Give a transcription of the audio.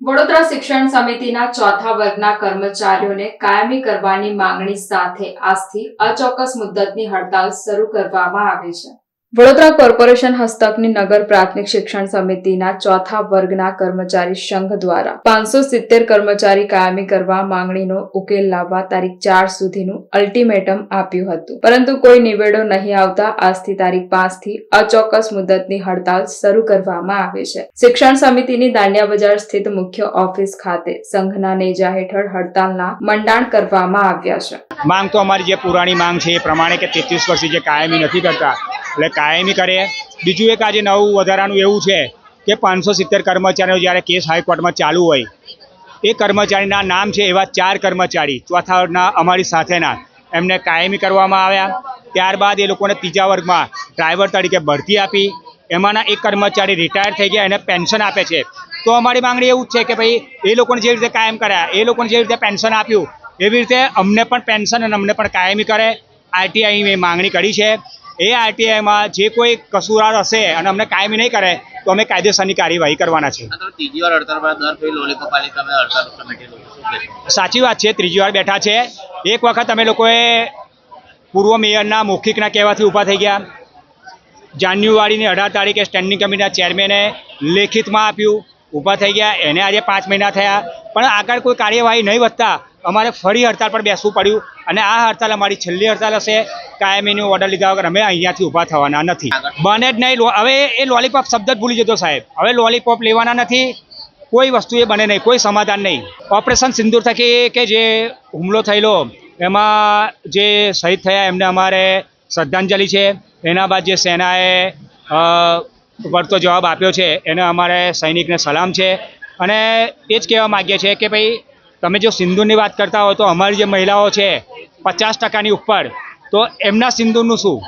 વડોદરા શિક્ષણ સમિતિના ચોથા વર્ગના કર્મચારીઓને કાયમી કરવાની માંગણી સાથે આજથી અચોક્કસ મુદ્દતની હડતાલ શરૂ કરવામાં આવી છે. વડોદરા કોર્પોરેશન હસ્તકની નગર પ્રાથમિક શિક્ષણ સમિતિના ચોથા વર્ગના કર્મચારી સંઘ દ્વારા પાંચસો સિત્તેર કર્મચારી કાયમી કરવા માંગણીનો ઉકેલ લાવવા તારીખ ચાર સુધીનું અલ્ટિમેટમ આપ્યું હતું. પરંતુ કોઈ નિવેડો નહીં આવતા આજથી તારીખ પાંચથી અચોક્કસ મુદતની હડતાલ શરૂ કરવામાં આવી છે. શિક્ષણ સમિતિની દાંડિયા બજાર સ્થિત મુખ્ય ઓફિસ ખાતે સંઘના નેજા હેઠળ હડતાલના મંડાણ કરવામાં આવ્યા છે. માંગ તો અમારી જે પુરાણી માંગ છે એ પ્રમાણે કે તેત્રીસ વર્ષથી જે કાયમી નથી કરતા એટલે કાયમી કરે. બીજું એક આજે નવું વધારાનું એવું છે કે પાંચસો સિત્તેર કર્મચારીઓ જ્યારે કેસ હાઈકોર્ટમાં ચાલુ હોય, એ કર્મચારીના નામ છે એવા ચાર કર્મચારી ચોથાના અમારી સાથેના. એમને કાયમી કરવામાં આવ્યા. ત્યારબાદ એ લોકોને ત્રીજા વર્ગમાં ડ્રાઈવર તરીકે ભરતી આપી. એમાંના એક કર્મચારી રિટાયર થઈ ગયા, એને પેન્શન આપે છે. તો અમારી માંગણી એવું જ છે કે ભાઈ, એ લોકોને જે રીતે કાયમ કર્યા, એ લોકોને જે રીતે પેન્શન આપ્યું, એવી રીતે અમને પણ પેન્શન અને અમને પણ કાયમી કરે. આરટીઆઈ મેં માંગણી કરી છે. એ આરટીઆઈમાં જે કોઈ કસૂરવાર હશે અને અમને કાયમી નહીં કરે તો અમે કાયદેસરની કાર્યવાહી કરવાના છે? સાચી વાત છે ત્રીજી વાર બેઠા છે. એક વખત અમે લોકોએ પૂર્વ મેયરના મૌખિકના કહેવાથી ઊભા થઈ ગયા. જાન્યુઆરીની અઢાર તારીખે સ્ટેન્ડિંગ કમિટીના ચેરમેને લેખિતમાં આપ્યું. ઊભા થઈ ગયા. એને આજે પાંચ મહિના થયા. પણ આગળ કોઈ કાર્યવાહી નહીં વધતા અમારે ફરી હડતાલ પર બેસવું પડ્યું. અને આ હડતાલ અમારી છેલ્લી હડતાલ હશે. કાયમીનો ઓર્ડર લીધા વગર અમે અહીંયાથી ઊભા થવાના નથી. બને જ નહીં હવે એ લોલીપોપ શબ્દ જ ભૂલી જતો સાહેબ. હવે લોલીપોપ લેવાના નથી કોઈ વસ્તુ એ બને નહીં કોઈ સમાધાન નહીં. ઓપરેશન સિંદૂર થકી કે જે હુમલો થયેલો એમાં જે શહીદ થયા એમને અમારે શ્રદ્ધાંજલિ છે. એના બાદ જે સેનાએ વળતો જવાબ આપ્યો છે એને અમારે સૈનિકને સલામ છે. અને એ જ કહેવા માગીએ છીએ કે ભાઈ તમે જો સિંદૂરની વાત કરતા હો તો અમારી જે મહિલાઓ છે પચાસ ટકાની ઉપર તો એમના સિંધુનું શું?